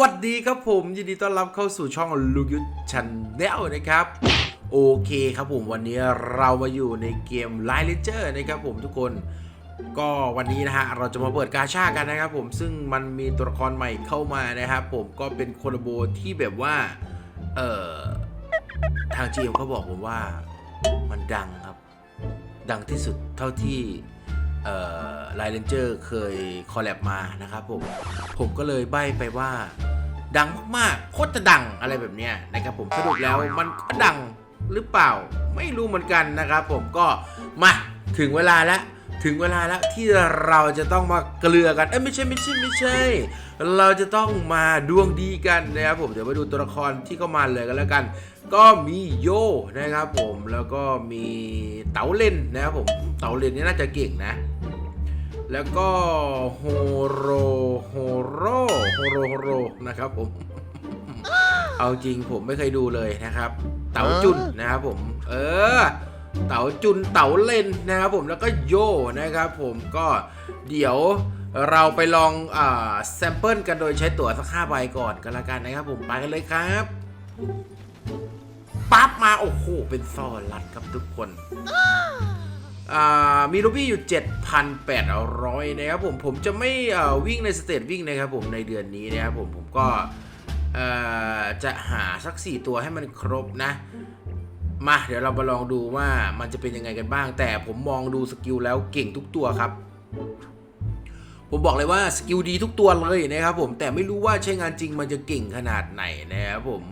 วัสดีครับผม ยินดีต้อนรับเข้าสู่ช่องลูกยุทธชันแนลนะครับ โอเคครับผมวันนี้เรามาอยู่ในเกมไลเลเจอร์นะครับผมทุกคนก็วันนี้นะฮะเราจะมาเปิดกาชากันนะครับผมซึ่งมันมีตัวละครใหม่เข้ามานะครับผมก็เป็นโคลโบที่แบบว่า เอ่อ ทางจีเอ็มเขาบอกผมว่ามันดังครับ ดังที่สุดเท่าที่ ไลเลนเจอร์เคยคอลแลบมานะครับผม ผมก็เลยใบ้ไปว่า ดังมากๆ โคตรจะดังอะไรแบบเนี้ยนะครับผมสรุปแล้วมันก็ดังหรือเปล่าไม่รู้เหมือนกันนะครับผมก็มาถึงเวลาแล้วถึงเวลาแล้วที่เราจะต้องมาเกลือกันเอ้ยไม่ใช่ไม่ใช่ไม่ใช่ เราจะต้องมาดวงดีกันนะครับผมเดี๋ยวมาดูตัวละครที่เข้ามาเลยกันแล้วกัน ก็มีโยนะครับผมแล้วก็มีเต๋าเลนนะครับผมเต๋าเลนนี่น่าจะเก่งนะ แล้วก็โฮโรโฮโรโฮโรโฮโรนะครับผม เอาจริงผมไม่เคยดูเลยนะครับ เต๋าจุนนะครับผม เออ เต๋าจุนเต๋าเลนนะครับผมแล้วก็โยนะครับผมก็เดี๋ยวเราไปลองอ่าแซมเปิลกันโดยใช้ตั๋วสักห้าใบก่อนกันละกันนะครับผมไปกันเลยครับปั๊บมา โอ้โห เป็นซอลัดครับทุกคนอ่า มีรูบี้อยู่ 7,800 นะครับผม ผมจะไม่อ่อวิ่งในสเตจวิ่งนะครับผมในเดือนนี้นะครับผม ผมก็จะหาสัก 4 ตัวให้มันครบนะ มาเดี๋ยวเรามาลองดูว่ามันจะเป็นยังไงกันบ้าง แต่ผมมองดูสกิลแล้วเก่งทุกตัวครับ ผมบอกเลยว่าสกิลดีทุกตัวเลยนะครับผม แต่ไม่รู้ว่าใช้งานจริงมันจะเก่งขนาดไหนนะครับผม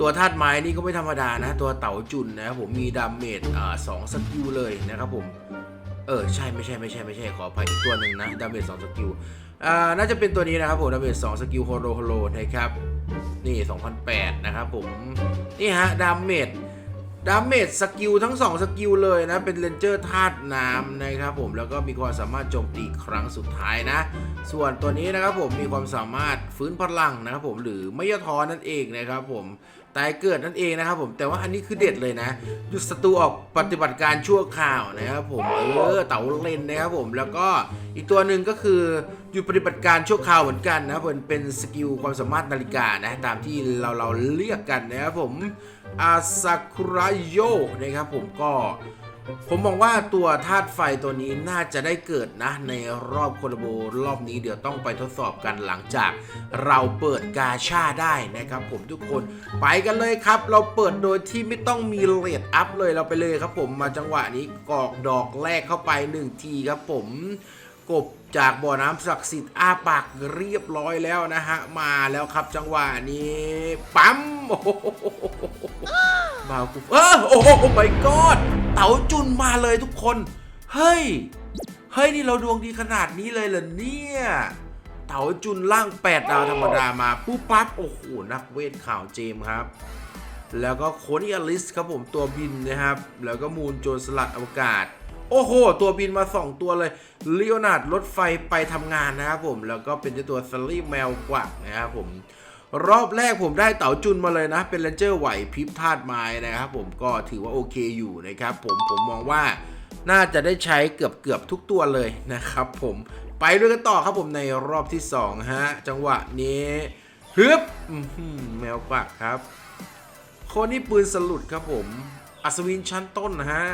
ตัวธาตุไม้นี่ก็ไม่ธรรมดานะ ตัวเต๋าจุนนะครับผมมีดาเมจสองสกิลเลยนะครับผมเออใช่ไม่ใช่ไม่ใช่ไม่ใช่ขออภัยอีกตัวหนึ่งนะดาเมจสองสกิลอ่าน่าจะเป็นตัวนี้นะครับผมดาเมจสองสกิลโฮโลโฮโลนะครับนี่2008นะครับผมนี่ฮะดาเมจ ดาเมจสกิลทั้ง 2 สกิลเลยนะ เป็นเลนเจอร์ธาตุน้ำนะครับผมแล้วก็มีความสามารถโจมตีครั้งสุดท้ายนะ ส่วนตัวนี้นะครับผมมีความสามารถฟื้นพลังนะครับผมหรือไม่ย่อท้อนั่นเองนะครับผมตายเกิดนั่นเองนะครับผมแต่ว่าอันนี้คือเด็ดเลยนะหยุดศัตรูออกปฏิบัติการชั่วคราวนะครับผมเออเต๋าเลนนะครับผมแล้วก็อีกตัวหนึ่งก็คือหยุดปฏิบัติการชั่วคราวเหมือนกันนะครับผมเป็นสกิลความสามารถนาฬิกานะตามที่เราเราเรียกกันนะครับผม อาซากุระโยนะครับผมก็ผมมองว่าตัวธาตุไฟตัวนี้น่าจะได้เกิดนะ ในรอบโคลาโบรอบนี้เดี๋ยวต้องไปทดสอบกันหลังจาก เราเปิดกาชาได้นะครับผมทุกคนไปกันเลยครับ เราเปิดโดยที่ไม่ต้องมีเรทอัพเลยเราไปเลยครับผมมาจังหวะนี้กอกดอกแรกเข้าไป 1 ทีครับผม กบจากบ่อน้ำศักดิ์สิทธิ์อ้าปากเรียบร้อยแล้วนะฮะ มาแล้วครับจังหวะนี้ ปั๊มโอ้โหบากูเออโอ้โห my god เต๋าจุนมาเลยทุกคน เฮ้ย เฮ้ย นี่เราดวงดีขนาดนี้เลยเหรอเนี่ยเต๋าจุนล่าง8ดาวธรรมดามาปุ๊บปั๊บโอ้โห นักเวทข่าวเจมส์ครับ แล้วก็โคนิอลิสครับผมตัวบินนะครับ แล้วก็มูลโจรสลัดอวกาศ โอ้โห ตัวบินมา 2 ตัวเลยเลโอนาร์ดรถไฟไปทำงานนะครับผม แล้วก็เป็นเจ้าตัวสลีปแมวกวักนะครับผม รอบแรกผมได้เต๋าจุนมาเลยนะ เป็นเรนเจอร์ไหวพริบธาตุไม้นะครับผมก็ถือว่าโอเคอยู่นะครับผมผมมองว่าน่าจะได้ใช้เกือบเกือบทุกตัวเลยนะครับผมไปด้วยกันต่อครับผมในรอบที่ 2 ฮะ จังหวะนี้ฮึบแมวกวักครับ คนนี้ปืนสลุดครับผม อัศวินชั้นต้นนะฮะ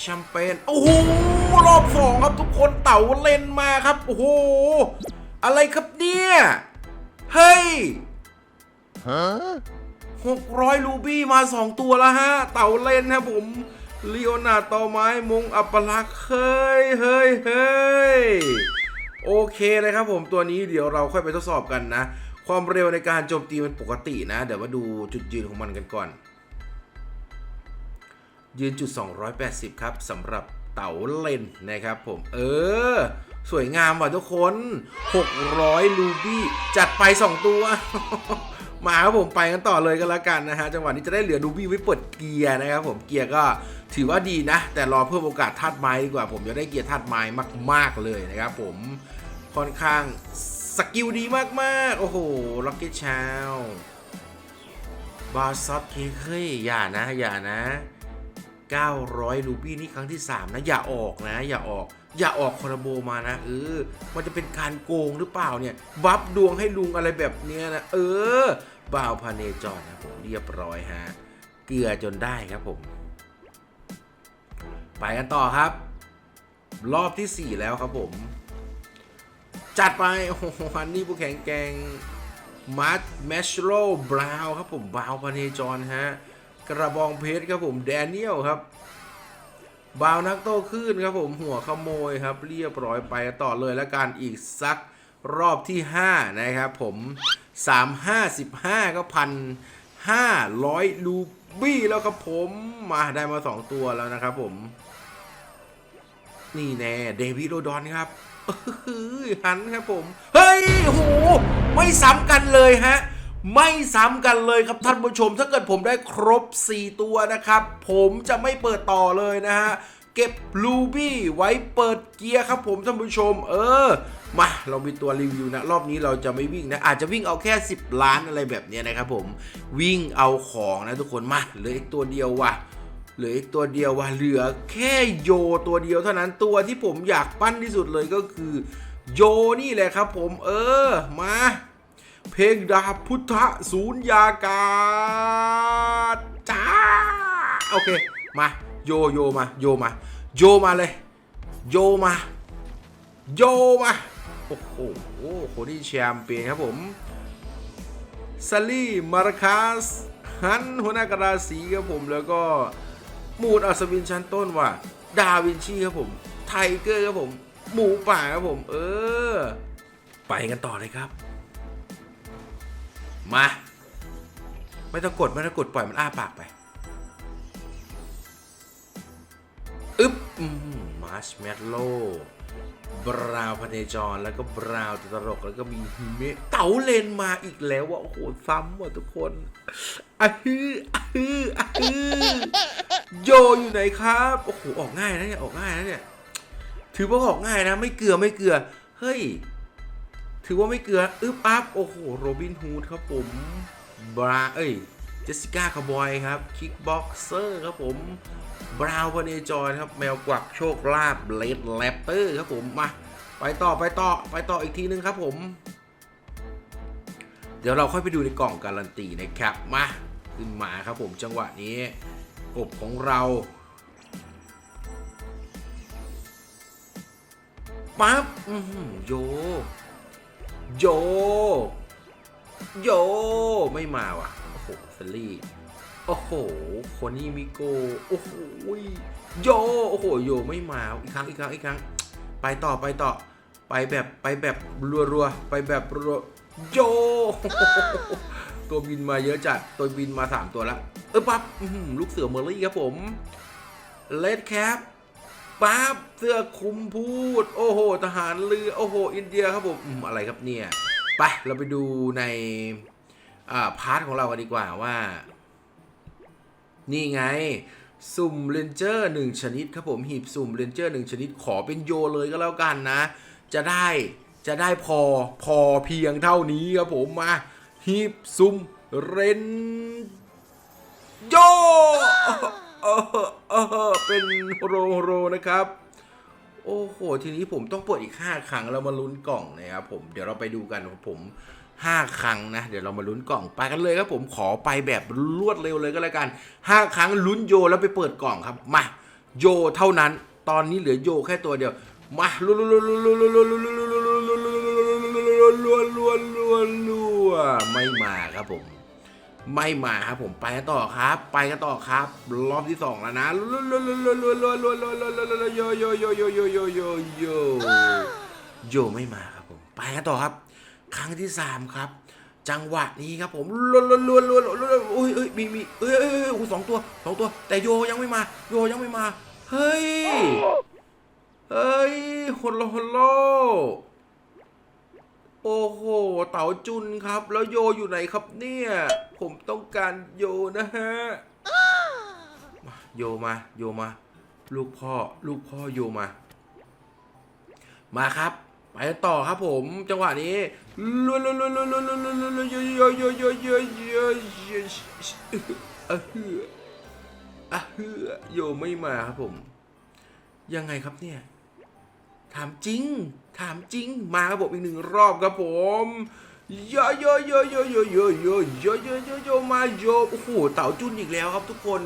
แชมเปญโอ้โหรอบสองครับทุกคนเต่าเล่นมาครับโอ้โหอะไรครับเนี่ยเฮ้ยหกร้อยรูบี้มาสองตัวแล้วฮะ เต่าเล่นครับผมลีโอนาร์ดต่อไม้มงอัปลักษณ์เฮ้ยเฮ้ยเฮ้ยโอเคเลยครับผมตัวนี้เดี๋ยวเราค่อยไปทดสอบกันนะ ความเร็วในการโจมตีมันปกตินะ เดี๋ยวมาดูจุดยืนของมันกันก่อน ยืนจุด 280 ครับสำหรับเต๋าเลนนะครับผม เออ สวยงามว่ะทุกคน 600 ลูบี้ จัดไป 2 ตัว มาครับผมไปกันต่อเลยกันแล้วกันนะฮะ จังหวะนี้จะได้เหลือลูบี้ไว้เปิดเกียร์นะครับผมเกียร์ก็ถือว่าดีนะ แต่รอเพิ่มโอกาสธาตุไม้ดีกว่า ผมจะได้เกียร์ธาตุไม้มาก ๆ เลยนะครับผมค่อนข้างสกิลดีมาก ๆ โอ้โหล็อกเก็ตชาวบาซอตเคเฮ้ยอย่านะ อย่านะ 900 รูบี้นี่ครั้งที่ 3 นะ อย่าออกนะ อย่าออก อย่าออกคอร์โบมานะ เออ มันจะเป็นการโกงหรือเปล่าเนี่ย บัฟดวงให้ลุงอะไรแบบเนี้ยนะ เออบาวพาเนจรนะผมเรียบร้อยฮะ เกลือจนได้ครับผม ไปกันต่อครับ รอบที่ 4 แล้วครับผม จัดไป โอ้โหันนี่ผู้แข่งแกงมาร์ทแมชโรบราวครับผมบาวพาเนจรฮะ กระบองเพชรครับผมแดเนียลครับบาวนักโต้คลื่นครับผมหัวขโมยครับเรียบร้อยไปต่อเลยแล้วกันอีกสักรอบที่ 5 นะครับผม 355 ก็พันห้าร้อยลูบี้แล้วครับผมมาได้มา 2 ตัวแล้วนะครับผม นี่แน่เดวิดโรดอนครับเฮ้ยหันครับผม เฮ้ยโห ไม่ซ้ำกันเลยฮะ ไม่ซ้ำกันเลยครับท่านผู้ชม ถ้าเกิดผมได้ครบ 4 ตัวนะครับ ผมจะไม่เปิดต่อเลยนะฮะ เก็บลูบี้ไว้เปิดเกียร์ครับผมท่านผู้ชม เออ มาเรามีตัวรีวิวนะ รอบนี้เราจะไม่วิ่งนะ อาจจะวิ่งเอาแค่ 10 ล้านอะไรแบบนี้นะครับผมวิ่งเอาของนะทุกคนมาเหลืออีกตัวเดียวว่ะเหลืออีกตัวเดียวว่าเหลือแค่โยตัวเดียวเท่านั้นตัวที่ผมอยากปั้นที่สุดเลยก็คือ โยนี่แหละครับผม เออมา เพลงดาพุทธศูนยากาศจ้าโอเค มาโยโยมาโยมาโยมาเลย โยมา โยมา โอ้โหโคดี้แชมเปี้ยนครับผมซัลลี่มาราคัสฮันหัวหน้ากระดาสีครับผมแล้วก็มูดอัศวินชั้นต้นว่าดาวินชีครับผม ไทเกอร์ครับผม หมูป่าครับผม เออ ไปกันต่อเลยครับ มา ไม่ต้องกดไม่ต้องกดปล่อยมันอ้าปากไปอึ๊บมาร์ชแมลโล่บราวน์พเนจรแล้วก็บราวน์ตลกแล้วก็มีฮิเมะเต๋าเลนมาอีกแล้วว่ะโอ้โหซ้ำว่ะทุกคนอะฮืออะฮืออะฮือโยอยู่ไหนครับโอ้โหออกง่ายนะเนี่ยออกง่ายนะเนี่ยถือว่าออกง่ายนะ ไม่เกลือไม่เกลือเฮ้ย ถือว่าไม่เกลืออึ๊บอัพโอ้โหโรบินฮูดครับผมบราเอ้ยเจสสิก้าคาร์บอยครับคิกบ็อกเซอร์ครับผมบราวน์พเนจรครับแมวกวักโชคลาภเลดแรปเตอร์ครับผมมาไปต่อไปต่อไปต่ออีกทีนึงครับผม เดี๋ยวเราค่อยไปดูในกล่องการันตีนะครับมาขึ้นมาครับผมจังหวะนี้กบของเราปั๊บโย โย โย ไม่มาว่ะ โอ้โหสลี่ โอ้โห โคนี่มิโก โอ้โห โย โอ้โห โย ไม่มา อีกครั้ง อีกครั้ง อีกครั้ง ไปต่อ ไปต่อ ไปแบบ ไปแบบรัวๆ ไปแบบรัวโย ตัวบินมาเยอะจัด ตัวบินมา 3 ตัวล้วเออปั๊บลูกเสือเมอร์รี่ครับผมเลดแคป ปั๊บเสื้อคลุมพูด โอ้โห ทหารเรือ โอ้โห อินเดียครับผมอะไรครับเนี่ย ไป เราไปดูในพาร์ทของเรากันดีกว่าว่า นี่ไง สุ่มเลนเจอร์หนึ่งชนิดครับผมหีบสุ่มเลนเจอร์หนึ่งชนิดขอเป็นโยเลยก็แล้วกันนะ จะได้จะได้พอพอเพียงเท่านี้ครับผมมาหีบสุ่มเรนโย เออเออเป็นโรโรนะครับ โอ้โห ทีนี้ผมต้องเปิดอีก 5 ครั้งแล้วมาลุ้นกล่องนะครับผม เดี๋ยวเราไปดูกันผม5 ครั้งนะ เดี๋ยวเรามาลุ้นกล่องไปกันเลยครับผมขอไปแบบรวดเร็วเลยก็แล้วกัน 5 ครั้งลุ้นโยแล้วไปเปิดกล่องครับ มาโยเท่านั้น ตอนนี้เหลือโยแค่ตัวเดียว มาลุ้นลุ้นลุ้นลุ้นลุ้นลุ้นลุ้นลุ้นลุ้นลุ้นลุ้นลุ้นลุ้นลุ้นลุ้นลุ้นลุ้นไม่มาครับผม ไม่มาครับผมไปกันต่อครับ ไปกันต่อครับ รอบที่สองแล้วนะลุ้นลุ้นลุ้นลุ้นลุ้นลุ้นลุ้นลุ้นลุ้นลุ้นลุ้นโยโยโยโยโยโยโยโยโยไม่มาครับผมไปกันต่อครับ ครั้งที่สามครับ จังหวะนี้ครับผมล้วนล้วนล้วนล้วนล้วนโอ้ยเอ้ยมีมีเอ้ยเอ้ยเอ้ยโอ้สองตัวสองตัว แต่โยยังไม่มา โยยังไม่มา เฮ้ย เฮ้ยฮโลฮโล โอ้โห เต๋าจุนครับ แล้วโยอยู่ไหนครับเนี่ย ผมต้องการโยนะฮะ โยมา โยมา ลูกพ่อ ลูกพ่อโยมา มาครับ ไปต่อครับผม จังหวะนี้ลุยลุยลุยลุยลุยลุยลุยลุลุโยโยโยโยโยโยโยอะเฮืออะเฮือโยไม่มาครับผม ยังไงครับเนี่ย ถามจริง ถามจริงมาครับผมอีกหนึ่งรอบครับผมโยโยโยโยโยโยโยโยโยโยโยมาโยโอ้โหเต่าจุนอีกแล้วครับทุกคน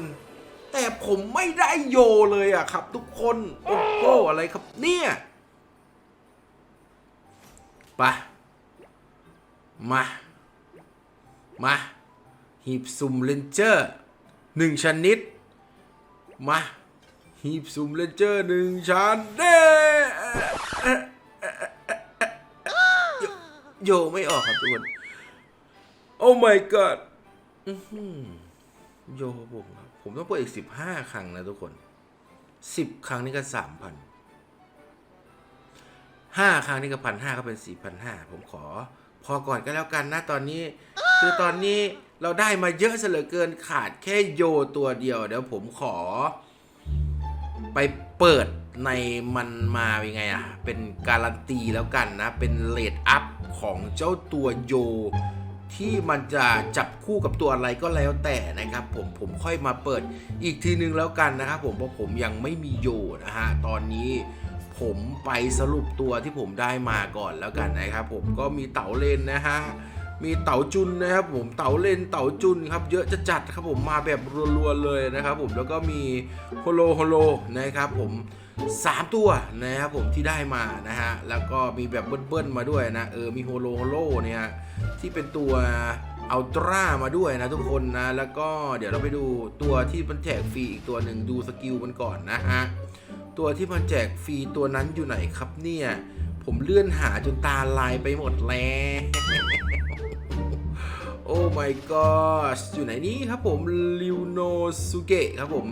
แต่ผมไม่ได้โยเลยอะครับ ทุกคนโอ้โหอะไรครับเนี่ยไปมามาหีบสุ่มเลนเจอร์หนึ่งชนิด มาหีบสุ่มเลนเจอร์หนึ่งชั้นเด้ โยไม่ออกครับทุกคน โอ้ my god โยผมครับผมต้องเปิดอีกสิบห้าครั้งนะทุกคนสิบครั้งนี่ก็สามพันห้าครั้งนี่ก็พันห้าก็เป็นสี่พันห้าผมขอ พอก่อนก็แล้วกันนะตอนนี้ คือตอนนี้เราได้มาเยอะเสลือเกินขาดแค่โยตัวเดียว เดี๋ยวผมขอ ไปเปิดในมันมาเป็นไงอะเป็นการันตีแล้วกันนะ เป็นเลดอัพของเจ้าตัวโย ที่มันจะจับคู่กับตัวอะไรก็แล้วแต่นะครับ ผมผมค่อยมาเปิดอีกทีนึงแล้วกันนะครับผมเพราะผมยังไม่มีโยนะฮะ ตอนนี้ผมไปสรุปตัวที่ผมได้มาก่อนแล้วกันนะครับ ผมก็มีเต๋าเลนนะฮะ มีเต๋าจุนนะครับผมเต๋าเล่นเต๋าจุนครับเยอะจะจัดครับผมมาแบบรัวๆเลยนะครับผมแล้วก็มีโฮโลโฮโลนะครับผมสามตัวนะครับผมที่ได้มานะฮะแล้วก็มีแบบเบิ้ลๆมาด้วยนะเออมีโฮโลโฮโลเนี่ยที่เป็นตัวอัลตร้ามาด้วยนะทุกคนนะ แล้วก็เดี๋ยวเราไปดูตัวที่มันแจกฟรีอีกตัวหนึ่งดูสกิลมันก่อนนะฮะตัวที่มันแจกฟรีตัวนั้นอยู่ไหนครับเนี่ย ผมเลื่อนหาจนตาลายไปหมดแล้ว อ้ my god อยู่ไหนนี้ครับผมริวโนสุเกะครับผม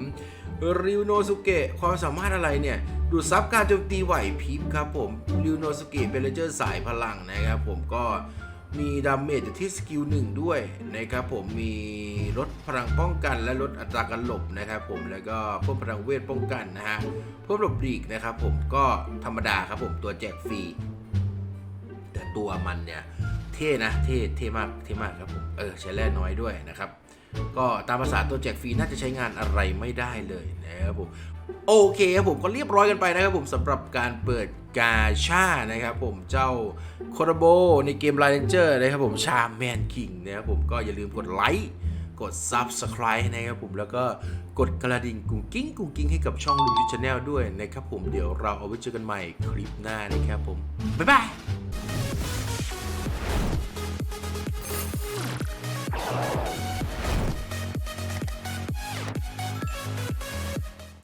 ริวโนสุเกะความสามารถอะไรเนี่ย ดูดซับการโจมตีไหวพริบครับผมริวโนสุเกะเป็นเลเจอร์สายพลังนะครับผมก็มีดาเมจที่สกิลหนึ่งด้วยนะครับผมมีลดพลังป้องกัน และลดอัตราการหลบนะครับผมแล้วก็เพิ่มพลังเวทป้องกันนะฮะเพิ่มหลบหลีกนะครับผมก็ธรรมดาครับผมตัวแจกฟรีแต่ตัวมันเนี่ย เท่นะเท่เท่มากเท่มากครับผมเออใช้แร่น้อยด้วยนะครับก็ตามภาษาตัวแจกฟรีน่าจะใช้งานอะไรไม่ได้เลยนะครับผมโอเคครับผมก็เรียบร้อยกันไปนะครับผมสำหรับการเปิดกาชานะครับผมเจ้าโค r โบในเกม l ล n นเจอร์นะครับผมชาแมนคิงนะครับผมก็อย่าลืมกดไลค์กด Subscribe นะครับผมแล้วก็กดกระดิ่งกุ้งกิ้งกุ้งกิ้งให้กับช่องลูวิชแนลด้วยนะครับผมเดี๋ยวเราเอาไว้เจอกันใหม่คลิปหน้านะครับผมบ๊ายบาย